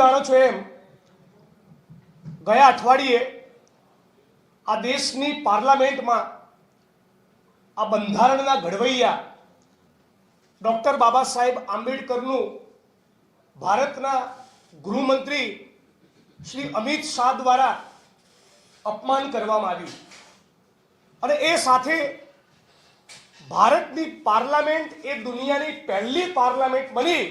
જાણો છો એમ, ગયા અઠવાડિયે આ દેશની પાર્લામેન્ટમાં આ બંધારણના ઘડવૈયા ડૉક્ટર બાબા સાહેબ આંબેડકરનું ભારતના ગૃહમંત્રી શ્રી અમિત શાહ દ્વારા અપમાન કરવામાં આવ્યું. અને એ સાથે ભારતની પાર્લામેન્ટ એ દુનિયાની પહેલી પાર્લામેન્ટ બની.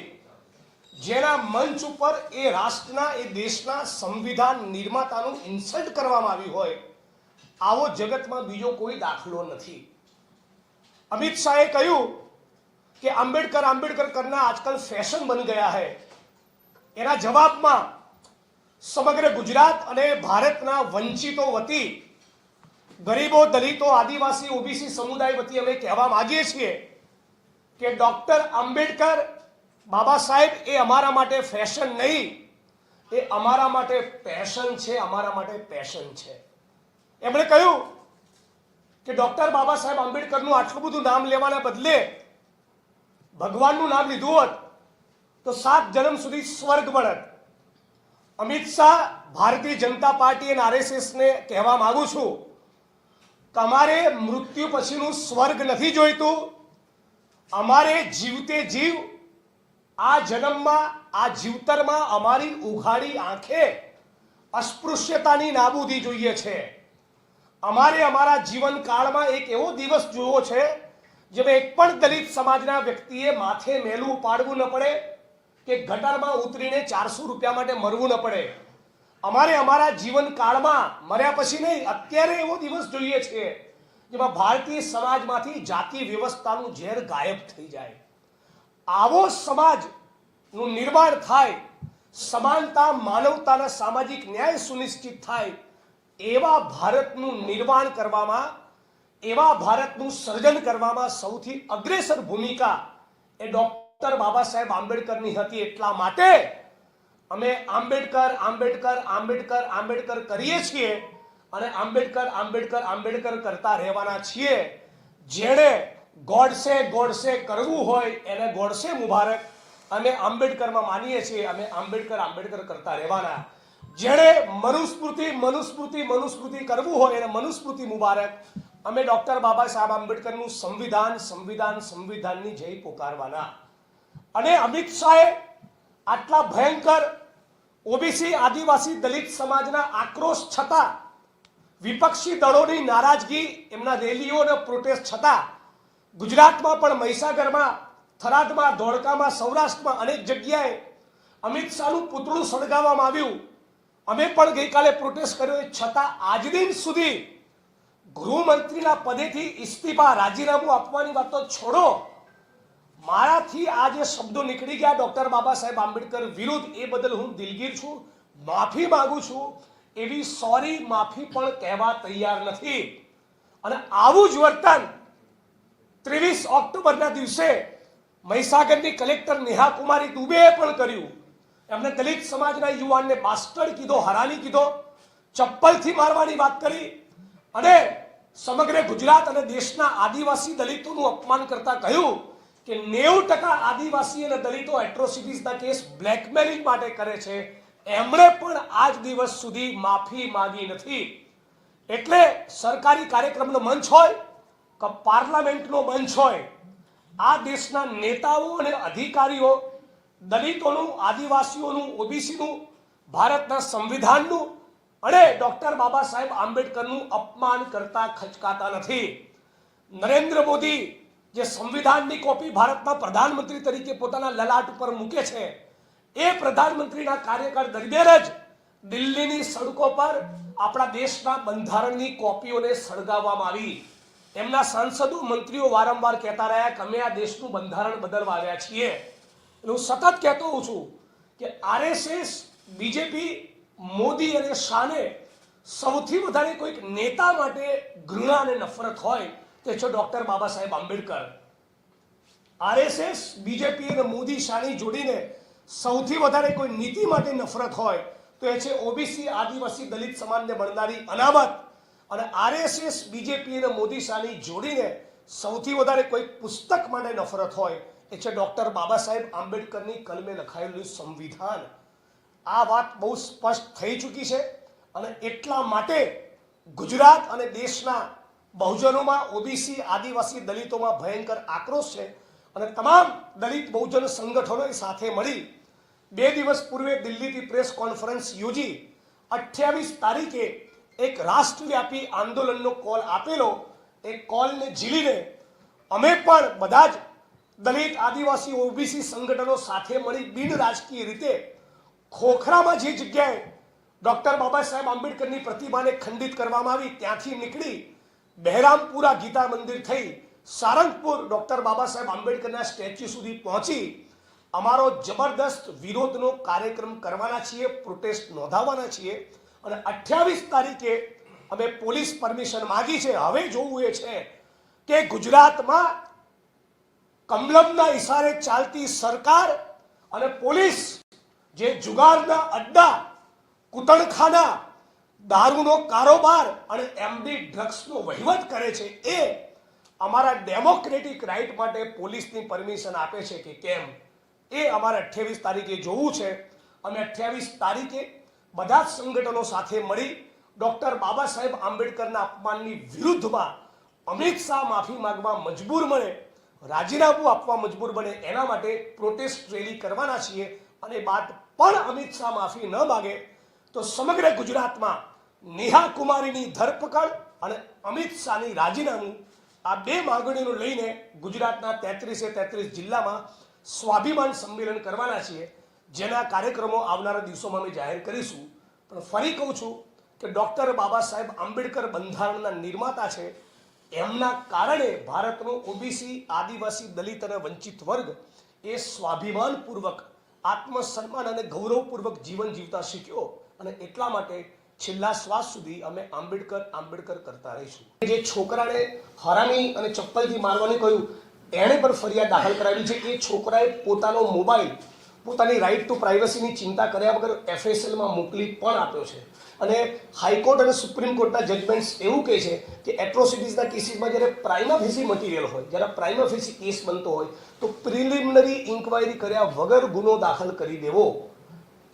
જેના મંચ ઉપર એ રાષ્ટ્રના, એ દેશના સંવિધાન નિર્માતાનું ઇન્સલ્ટ કરવામાં આવ્યું હોય, આવો જગતમાં બીજો કોઈ દાખલો નથી. અમિત શાહે કહ્યું કે આંબેડકર આંબેડકર કરના આજકાલ ફેશન બન ગયા હૈ. એના જવાબમાં સમગ્ર ગુજરાત અને ભારતના વંચિતો વતી, ગરીબો, દલિતો, આદિવાસી, ઓબીસી સમુદાય વતી અમે કહેવા માંગીએ છીએ કે ડોક્ટર આંબેડકર બાબા સાહેબ, એ અમારા માટે ફેશન નહીં. એ અમારા માટે પેશન છે, અમારા માટે પેશન છે. એમણે કહ્યું કે ડોક્ટર બાબા સાહેબ આંબેડકરનું આટલું બધું નામ લેવાના બદલે ભગવાનનું નામ લીધું હોત, તો સાત જન્મ સુધી સ્વર્ગ મળત. અમિત શાહ ભારતીય જનતા પાર્ટી અને આરએસએસને કહેવા માંગુ છું, તમારે મૃત્યુ પછીનું સ્વર્ગ નથી જોઈતું. અમારે જીવતે જીવ આ જન્મમાં, આ જીવતરમાં અમારી ઉઘાડી આંખે અસ્પૃશ્યતાની નાબૂદી જોઈએ છે. અમારે અમારા જીવનકાળમાં એક એવો દિવસ જોવો છે, જેમાં એક પણ દલિત સમાજના વ્યક્તિએ માથે મેલું પાડવું ન પડે, કે ગટરમાં ઉતરીને ચારસો રૂપિયા માટે મરવું ન પડે. અમારે અમારા જીવનકાળમાં મર્યા પછી નહીં, અત્યારે એવો દિવસ જોઈએ છે, જેમાં ભારતીય સમાજમાંથી જાતિ વ્યવસ્થાનું ઝેર ગાયબ થઈ જાય. આવો સમાજનું નિર્માણ થાય, સમાનતા, માનવતાના સામાજિક ન્યાય સુનિશ્ચિત થાય, એવા ભારતનું નિર્માણ કરવામાં, એવા ભારતનું સર્જન કરવામાં સૌથી અગ્રેસર ભૂમિકા એ ડોક્ટર બાબા સાહેબ આંબેડકરની હતી. એટલા માટે અમે આંબેડકર આંબેડકર આંબેડકર આંબેડકર કરીએ છીએ અને આંબેડકર આંબેડકર આંબેડકર કરતા રહેવાના છીએ. જેણે ગોડસે ગોડસે કરવું હોય એને ગોડસે મુબારક. અમે આંબેડકરમાં માનીએ છીએ, અમે આંબેડકર આંબેડકર કરતા રહેવાના. જેણે મનુસ્મૃતિ મનુસ્મૃતિ મનુસ્મૃતિ કરવું હોય એને મનુસ્મૃતિ મુબારક. અમે ડોક્ટર બાબા સાહેબ આંબેડકરનું સંવિધાન સંવિધાન, સંવિધાનની જય પોકારવાના. અને અમિત શાહે આટલા ભયંકર ઓબીસી આદિવાસી દલિત સમાજના આક્રોશ છતાં વિપક્ષી દળોની નારાજગી, એમના રેલીઓ અને પ્રોટેસ્ટ છતાં ગુજરાતમાં પણ મહીસાગરમાં, થરાદમાં, ધોળકામાં, સૌરાષ્ટ્રમાં અનેક જગ્યાએ અમિત શાહનું પુતળું સળગાવવામાં આવ્યું. અમે પણ ગઈકાલે પ્રોટેસ્ટ કર્યો છતાં આજ દિન સુધી ગૃહમંત્રીના પદેથી ઇસ્તીફા રાજીનામું આપવાની વાત તો છોડો. મારાથી આ જે શબ્દો નીકળી ગયા ડોક્ટર બાબા સાહેબ આંબેડકર વિરુદ્ધ, એ બદલ હું દિલગીર છું. માફી માગું છું. એવી સોરી માફી પણ કહેવા તૈયાર નથી. અને આવું જ વર્તન ત્રેવીસ ઓક્ટોબરના દિવસે મહીસાગરની કલેક્ટર નેહા કુમારી દુબેએ પણ કર્યું. એમને દલિત સમાજના યુવાનને બાસ્ટર્ડ કીધો હરાની કીધો, ચપ્પલથી મારવાની વાત કરી અને સમગ્ર ગુજરાત અને દેશના આદિવાસી દલિતોનું અપમાન કરતા કહ્યું કે નેવું ટકા આદિવાસી અને દલિતો એટ્રોસિટીઝના કેસ બ્લેકમેલિંગ માટે કરે છે. એમણે પણ આજ દિવસ સુધી માફી માંગી નથી. એટલે સરકારી કાર્યક્રમનો મંચ હોય કે પાર્લામેન્ટનો મંચ હોય, આ દેશના નેતાઓ અને અધિકારીઓ, દલિતોનું, આદિવાસીઓનું, ઓબીસીનું, ભારતના સંવિધાનનું અને ડોક્ટર બાબા સાહેબ આંબેડકરનું અપમાન કરતા ખચકાતા નથી. નરેન્દ્ર મોદી જે સંવિધાનની કોપી ભારતના પ્રધાનમંત્રી તરીકે પોતાના લલાટ ઉપર મૂકે છે, એ પ્રધાનમંત્રીના કાર્યકાળ દરમિયાન જ દિલ્હીની સડકો પર આપણા દેશના બંધારણની કોપીઓને સળગાવવામાં આવી. એમના સાંસદો મંત્રીઓ વારંવાર કહેતા રહ્યા કે અમે આ દેશનું બંધારણ બદલવા આવ્યા છીએ. એટલે હું સતત કહેતો હોઉં છું કે આરએસએસ, બીજેપી, મોદી અને શાને સૌથી વધારે કોઈક નેતા માટે ઘૃણા અને નફરત હોય તે છે doctor Baba Saheb Ambedkar. RSS, BJP અને મોદી શાની જોડીને સૌથી વધારે કોઈ નીતિ માટે નફરત હોય તો એ છે ઓબીસી આદિવાસી દલિત સમાજને મળનારી અનામત. અને આરએસએસ, બીજેપી અને મોદી શાહની જોડીને સૌથી વધારે કોઈ પુસ્તક માટે નફરત હોય, એ છે ડોક્ટર બાબા સાહેબ આંબેડકરની કલમે લખાયેલું સંવિધાન. આ વાત બહુ સ્પષ્ટ થઈ ચૂકી છે અને એટલા માટે ગુજરાત અને દેશના બહુજનોમાં ઓબીસી, આદિવાસી દલિતોમાં ભયંકર આક્રોશ છે અને તમામ દલિત બહુજન સંગઠનોએ સાથે મળી બે દિવસ પૂર્વે દિલ્હીથી પ્રેસ કોન્ફરન્સ યોજી અઠ્યાવીસ તારીખે એક રાષ્ટ્રવ્યાપી આંદોલનનો કોલ આપેલો. એ કોલને ઝીલીને અમે પણ બધા જ દલિત, આદિવાસી, ઓબીસી સંગઠનો સાથે મળી બિન રાજકીય રીતે ખોખરામાં જે જગ્યાએ ડોક્ટર બાબા સાહેબ આંબેડકરની પ્રતિમાને ખંડિત કરવામાં આવી, ત્યાંથી નીકળી બહેરામપુરા ગીતા મંદિર થઈ સારંગપુર ડોક્ટર બાબા સાહેબ આંબેડકરના સ્ટેચ્યુ સુધી પહોંચી અમારો જબરદસ્ત વિરોધનો કાર્યક્રમ કરવાના છીએ, પ્રોટેસ્ટ નોંધાવવાના છીએ. અને અઠ્યાવીસ તારીખે અમે પોલીસ પરમિશન માગી છે. હવે જોવું એ છે કે ગુજરાતમાં કમલમના ઇશારે ચાલતી સરકાર અને પોલીસ જે જુગારના અડ્ડા, કુતણખાના, દારૂનો કારોબાર અને એમડી ડ્રગ્સનો વહીવટ કરે છે એ અમારા ડેમોક્રેટિક રાઇટ માટે પોલીસની પરમિશન આપે છે કે કેમ? એ અમારે અઠ્યાવીસ તારીખે જોવું છે. અમે અઠ્યાવીસ તારીખે બધા જ સંગઠનો સાથે મળી ડૉક્ટર બાબા સાહેબ આંબેડકરના અપમાનની વિરુદ્ધમાં અમિત શાહ માફી માંગવા મજબૂર બને, રાજીનામું આપવા મજબૂર બને, એના માટે પ્રોટેસ્ટ રેલી કરવાના છીએ અને બાદ પણ અમિત શાહ માફી ન માગે, તો સમગ્ર ગુજરાતમાં નેહા કુમારીની ધરપકડ અને અમિત શાહની રાજીનામું આ બે માંગણીઓ લઈને ગુજરાતના તેત્રીસે તેત્રીસ જિલ્લામાં સ્વાભિમાન સંમેલન કરવાના છીએ. જેના કાર્યક્રમો આવનારા દિવસોમાં અમે જાહેર કરીશું. પણ ફરી કહું છું કે ડૉક્ટર બાબા સાહેબ આંબેડકર બંધારણના નિર્માતા છે. એમના કારણે ભારતનો ઓબીસી, આદિવાસી, દલિત અને વંચિત વર્ગ એ સ્વાભિમાનપૂર્વક, આત્મસન્માન અને ગૌરવપૂર્વક જીવન જીવતા શીખ્યો અને એટલા માટે છેલ્લા શ્વાસ સુધી અમે આંબેડકર આંબેડકર કરતા રહીશું. જે છોકરાને હરામી અને ચપ્પલથી મારવાનું કહ્યું, એણે પણ ફરિયાદ દાખલ કરાવી છે એ છોકરાએ પોતાનો મોબાઈલ પોતાની રાઇટ ટુ પ્રાઇવસીની ચિંતા કર્યા વગર એફએસએલમાં મોકલી પણ આપ્યો છે. અને હાઈકોર્ટ અને સુપ્રીમ કોર્ટના જજમેન્ટ્સ એવું કહે છે કે એટ્રોસિટીઝના કેસીસમાં જ્યારે પ્રાઇમા ફેસી મટીરિયલ હોય, જ્યારે પ્રાઇમા ફેસી કેસ બનતો હોય, તો પ્રિલિમિનરી ઇન્ક્વાયરી કર્યા વગર ગુનો દાખલ કરી દેવો.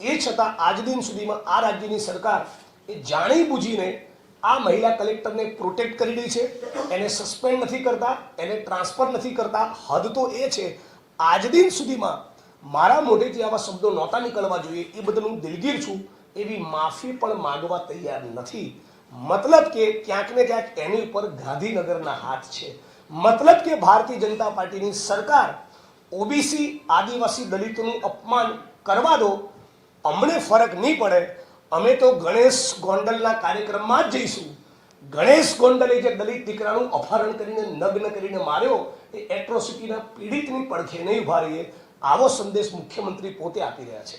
એ છતાં આજ દિન સુધીમાં આ રાજ્યની સરકાર એ જાણી બુજીને આ મહિલા કલેક્ટરને પ્રોટેક્ટ કરી રહી છે. એને સસ્પેન્ડ નથી કરતા, એને ટ્રાન્સફર નથી કરતા. હદ તો એ છે, આજ દિન સુધીમાં મારા મોઢેથી આવા શબ્દો નહોતા નીકળવા જોઈએ, એ બદલ હું દિલગીર છું. એવી માફી પણ માગવા તૈયાર નથી. મતલબ કે ક્યાંક ને ક્યાંક એની ઉપર ગાંધીનગરના હાથ છે. મતલબ કે ભારતીય જનતા પાર્ટીની સરકાર ઓબીસી આદિવાસી દલિતોનું અપમાન કરવા દો, અમને ફરક નહીં પડે. અમે તો ગણેશ ગોંડલના કાર્યક્રમમાં જ જઈશું. ગણેશ ગોંડલે જે દલિત દીકરાનું અપહરણ કરીને નગ્ન કરીને માર્યો, એ એટ્રોસિટીના પીડિતની પડખે નહીં ઊભા રહીએ. આવો સંદેશ મુખ્યમંત્રી પોતે આપી રહ્યા છે.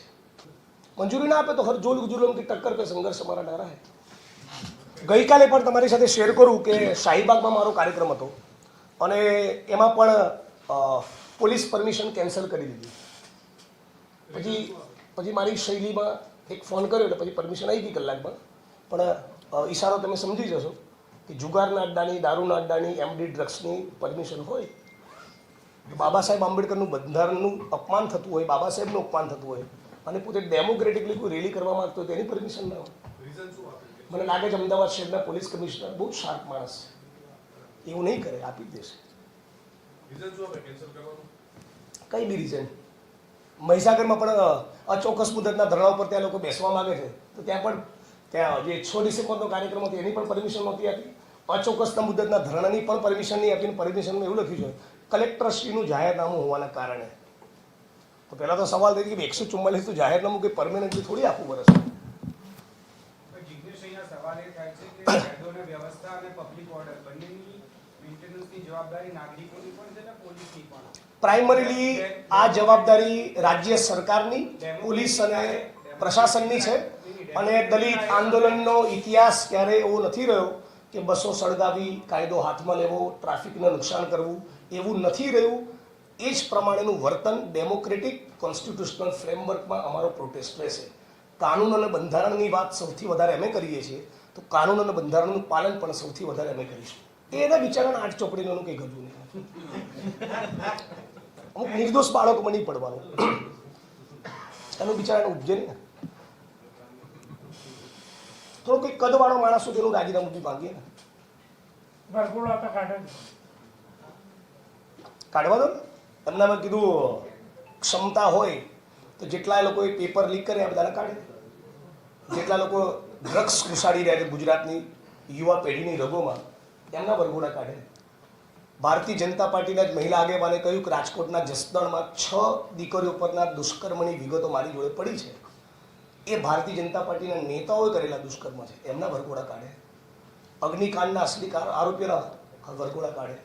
મંજૂરી ના આપે તો હર જોલ ગુજુલમ કી ટક્કર પે સંઘર્ષ અમારા નારા હે? ગઈકાલે પણ તમારી સાથે શેર કરું કે શાહીબાગમાં મારો કાર્યક્રમ હતો અને એમાં પણ પોલીસ પરમિશન કેન્સલ કરી દીધી. પછી પછી મારી શૈલીમાં એક ફોન કર્યો એટલે પછી પરમિશન આવી ગઈ કલાકમાં. પણ ઈશારો તમે સમજી જશો કે જુગારના અડ્ડાની, દારૂના અડ્ડાની એમડી ડ્રગ્સની પરમિશન હોય બાબા સાહેબ આંબેડકરનું બંધારણનું અપમાન થતું હોય, બાબા સાહેબનું અપમાન થતું હોય, અને પોતે ડેમોક્રેટિકલી કોઈ રેલી કરવા માંગતો હોય તેની પરમિશન ના હોય. મને લાગે છે અમદાવાદ શહેરના પોલીસ કમિશનર બહુ શાર્પ માણસ છે. એવું નહીં કરે, આપી દેશે. કઈ બી રીઝન મહીસાગરમાં પણ અચોક્કસ મુદતના ધરણા ઉપર ત્યાં લોકો બેસવા માંગે છે. તો ત્યાં પણ, ત્યાં જે છ ડિસેમ્બરનો કાર્યક્રમ હતો, એની પણ પરમિશન નહોતી આપી. અચોક્કસના મુદતના ધરણાની પણ પરમિશન નહીં આપીને પરમિશનમાં એવું લખ્યું છે. કલેક્ટરશ્રીનું જાહેરનામું હોવાના કારણે. તો પહેલાં તો સવાલ થઈ કે એકસો ચુમ્માલીસ તો જાહેરનામું કંઈ પરમેનન્ટલી થોડી આપવું પડે પ્રાઇમરીલી આ જવાબદારી રાજ્ય સરકારની પોલીસ અને પ્રશાસનની છે. અને દલિત આંદોલનનો ઇતિહાસ ક્યારે એવો નથી રહ્યો કે બસો સળગાવી કાયદો હાથમાં લેવો ટ્રાફિકને નુકસાન કરવું એવું નથી રહ્યું. એ જ પ્રમાણેનું વર્તન ડેમોક્રેટિક કોન્સ્ટિટ્યુશનલ ફ્રેમવર્કમાં અમારો પ્રોટેસ્ટ રહેશે. કાનૂન અને બંધારણની વાત સૌથી વધારે અમે કરીએ છીએ. તો કાનૂન અને બંધારણનું પાલન પણ સૌથી વધારે અમે કરીશું. એ એના વિચારણ આઠ ચોપડીનું કંઈ ગજું નહીં. અમુક નિર્દોષ બાળકોમાં નહીં પડવાનું. એનું બિચારાને ઉપજે નહીં થોડો કોઈ કદવાળો માણસ હોય તેનું રાજીનામું બી માંગીએ ને. કાઢવા દો ને. એમનામાં કીધું ક્ષમતા હોય તો જેટલા લોકોએ પેપર લીક કરે એ બધાને કાઢે જેટલા લોકો ડ્રગ્સ ઘુસાડી રહ્યા છે ગુજરાતની યુવા પેઢીની રગોમાં, એમના વર્ગોના કાઢે ભારતીય જનતા પાર્ટીના જ મહિલા આગેવાને કહ્યું કે રાજકોટના જસદણમાં છ દીકરીઓ પરના દુષ્કર્મની વિગતો મારી જોડે પડી છે. એ ભારતીય જનતા પાર્ટીના નેતાઓએ કરેલા દુષ્કર્મ છે. એમના વરઘોડા કાઢે. અગ્નિકાંડના અસલી આરોપીઓના વરઘોડા કાઢે.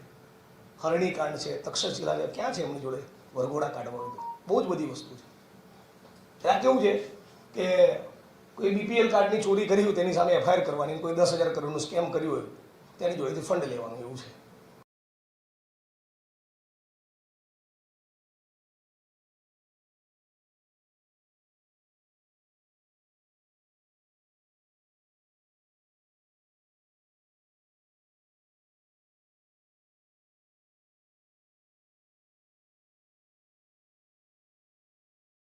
હરણીકાંડ છે તક્ષશિલા ક્યાં છે એમની જોડે? વરઘોડા કાઢવાનું બહુ જ બધી વસ્તુ છે. આ કેવું છે કે કોઈ બીપીએલ કાર્ડની ચોરી કરી હોય, તેની સામે એફઆઈઆર કરવાની, કોઈ દસ હજાર કરોડનું સ્કેમ કર્યું હોય, તેની જોડેથી ફંડ લેવાનું એવું છે.